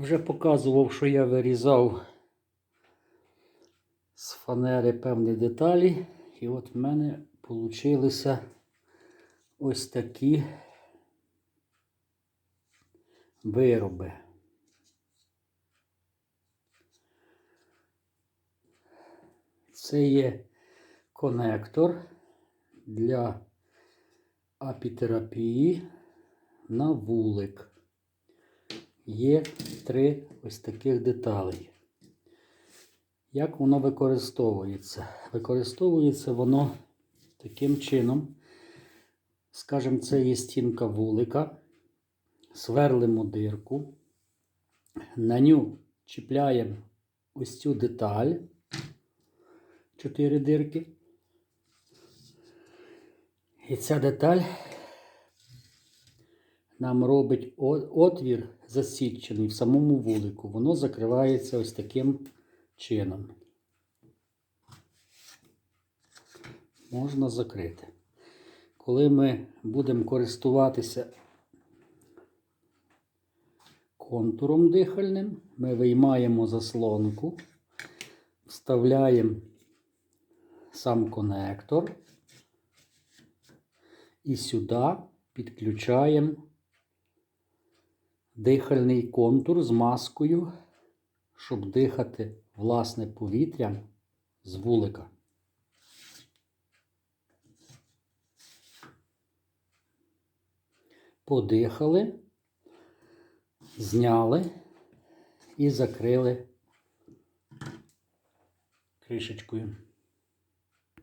Вже показував, що я вирізав з фанери певні деталі. І от в мене получилися ось такі вироби. Це є конектор для апітерапії на вулик. Є три ось таких деталей. Як воно використовується? Використовується воно таким чином. Скажімо, це є стінка вулика. Сверлимо дирку. На ню чіпляємо ось цю деталь. Чотири дирки. І ця деталь нам робить отвір засічений в самому вулику. Воно закривається ось таким чином. Можна закрити. Коли ми будемо користуватися контуром дихальним, ми виймаємо заслонку, вставляємо сам конектор і сюди підключаємо дихальний контур з маскою, щоб дихати власне повітрям з вулика. Подихали, зняли і закрили кришечкою.